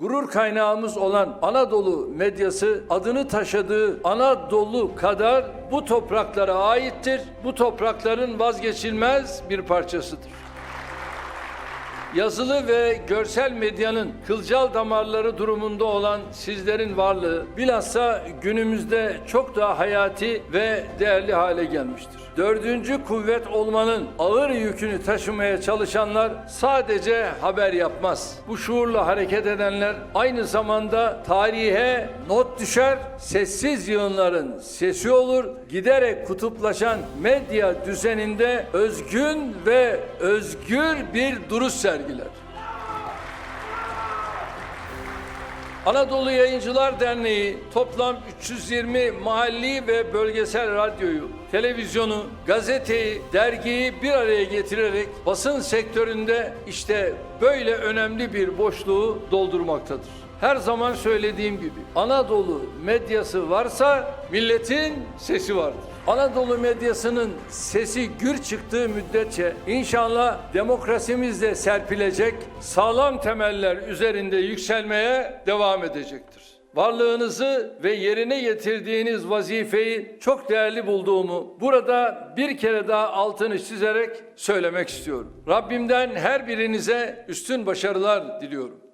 Gurur kaynağımız olan Anadolu medyası adını taşıdığı Anadolu kadar bu topraklara aittir. Bu toprakların vazgeçilmez bir parçasıdır. Yazılı ve görsel medyanın kılcal damarları durumunda olan sizlerin varlığı bilhassa günümüzde çok daha hayati ve değerli hale gelmiştir. Dördüncü kuvvet olmanın ağır yükünü taşımaya çalışanlar sadece haber yapmaz. Bu şuurla hareket edenler aynı zamanda tarihe not düşer, sessiz yığınların sesi olur, giderek kutuplaşan medya düzeninde özgün ve özgür bir duruş sergiler. Anadolu Yayıncılar Derneği toplam 320 mahalli ve bölgesel radyoyu, televizyonu, gazeteyi, dergiyi bir araya getirerek basın sektöründe işte böyle önemli bir boşluğu doldurmaktadır. Her zaman söylediğim gibi Anadolu medyası varsa milletin sesi vardır. Anadolu medyasının sesi gür çıktığı müddetçe inşallah demokrasimiz de serpilecek, sağlam temeller üzerinde yükselmeye devam edecektir. Varlığınızı ve yerine getirdiğiniz vazifeyi çok değerli bulduğumu burada bir kere daha altını çizerek söylemek istiyorum. Rabbimden her birinize üstün başarılar diliyorum.